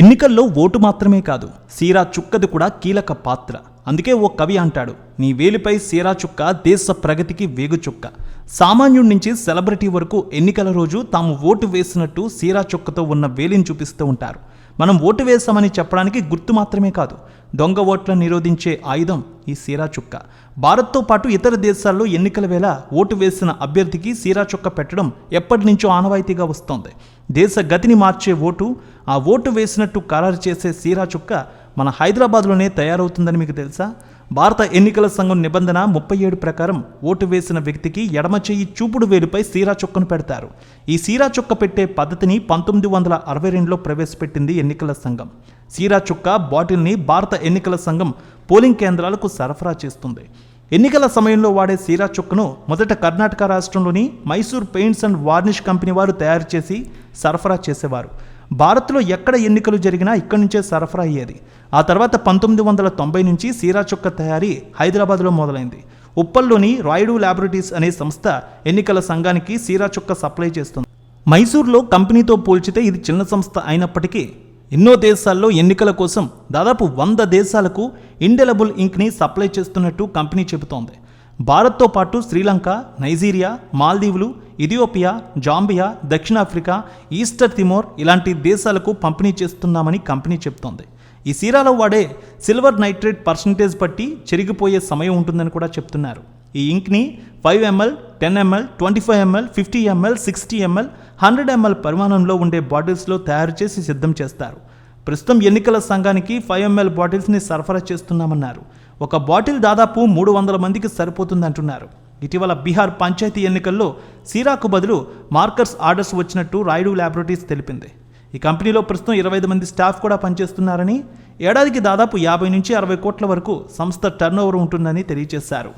ఎన్నికల్లో ఓటు మాత్రమే కాదు సీరా చుక్కది కూడా కీలక పాత్ర. అందుకే ఓ కవి అంటాడు నీ వేలిపై సీరా చుక్క దేశ ప్రగతికి వేగు చుక్క. సామాన్యుడి నుంచి సెలబ్రిటీ వరకు ఎన్నికల రోజు తాము ఓటు వేసినట్టు సీరా చుక్కతో ఉన్న వేలిని చూపిస్తూ ఉంటారు. మనం ఓటు వేశామని చెప్పడానికి గుర్తు మాత్రమే కాదు దొంగ ఓట్లను నిరోధించే ఆయుధం ఈ సీరా చుక్క. భారత్తో పాటు ఇతర దేశాల్లో ఎన్నికల వేళ ఓటు వేసిన అభ్యర్థికి సీరా చుక్క పెట్టడం ఎప్పటి నుంచో ఆనవాయితీగా వస్తోంది. దేశ గతిని మార్చే ఓటు ఆ ఓటు వేసినట్టు ఖరారు చేసే సీరా చుక్క మన హైదరాబాద్లోనే తయారవుతుందని మీకు తెలుసా? భారత ఎన్నికల సంఘం నిబంధన ముప్పై ఏడు ప్రకారం ఓటు వేసిన వ్యక్తికి ఎడమ చేయి చూపుడు వేలుపై సీరా చుక్కను పెడతారు. ఈ సీరా చుక్క పెట్టే పద్ధతిని పంతొమ్మిది వందల అరవై రెండులో ప్రవేశపెట్టింది ఎన్నికల సంఘం. సీరా చుక్క బాటిల్ని భారత ఎన్నికల సంఘం పోలింగ్ కేంద్రాలకు సరఫరా చేస్తుంది. ఎన్నికల సమయంలో వాడే సీరా చుక్కను మొదట కర్ణాటక రాష్ట్రంలోని Mysore paints and varnish company వారు తయారు చేసి సరఫరా చేసేవారు. భారత్లో ఎక్కడ ఎన్నికలు జరిగినా ఇక్కడి నుంచే సరఫరా అయ్యేది. ఆ తర్వాత పంతొమ్మిది వందల తొంభై నుంచి సీరా చుక్క తయారీ హైదరాబాద్లో మొదలైంది. ఉప్పల్లోని రాయుడు ల్యాబొరేటరీస్ అనే సంస్థ ఎన్నికల సంఘానికి సీరా చుక్క సప్లై చేస్తుంది. మైసూర్లో కంపెనీతో పోల్చితే ఇది చిన్న సంస్థ అయినప్పటికీ ఎన్నో దేశాల్లో ఎన్నికల కోసం దాదాపు వంద దేశాలకు ఇండెలబుల్ ఇంక్ని సప్లై చేస్తున్నట్టు కంపెనీ చెబుతోంది. భారత్తో పాటు శ్రీలంక నైజీరియా మాల్దీవులు ఇథియోపియా జాంబియా దక్షిణాఫ్రికా ఈస్టర్ తిమోర్ ఇలాంటి దేశాలకు పంపిణీ చేస్తున్నామని కంపెనీ చెప్తోంది. ఈ సీరాలో వాడే సిల్వర్ నైట్రేట్ పర్సంటేజ్ బట్టి చెరిగిపోయే సమయం ఉంటుందని కూడా చెప్తున్నారు. ఈ ఇంక్ని five ml ten ml twenty five ml fifty ml sixty ml hundred ml పరిమాణంలో ఉండే బాటిల్స్లో తయారు చేసి సిద్ధం చేస్తారు. ప్రస్తుతం ఎన్నికల సంఘానికి ఫైవ్ ఎంఎల్ బాటిల్స్ని సరఫరా చేస్తున్నామన్నారు. ఒక బాటిల్ దాదాపు మూడు వందల మందికి సరిపోతుందంటున్నారు. ఇటీవల బీహార్ పంచాయతీ ఎన్నికల్లో సీరాకు బదులు మార్కర్స్ ఆర్డర్స్ వచ్చినట్టు రాయుడు ల్యాబొరేటరీస్ తెలిపింది. ఈ కంపెనీలో ప్రస్తుతం ఇరవై ఐదు మంది స్టాఫ్ కూడా పనిచేస్తున్నారని ఏడాదికి దాదాపు యాభై నుంచి అరవై కోట్ల వరకు సంస్థ టర్నోవర్ ఉంటుందని తెలియజేశారు.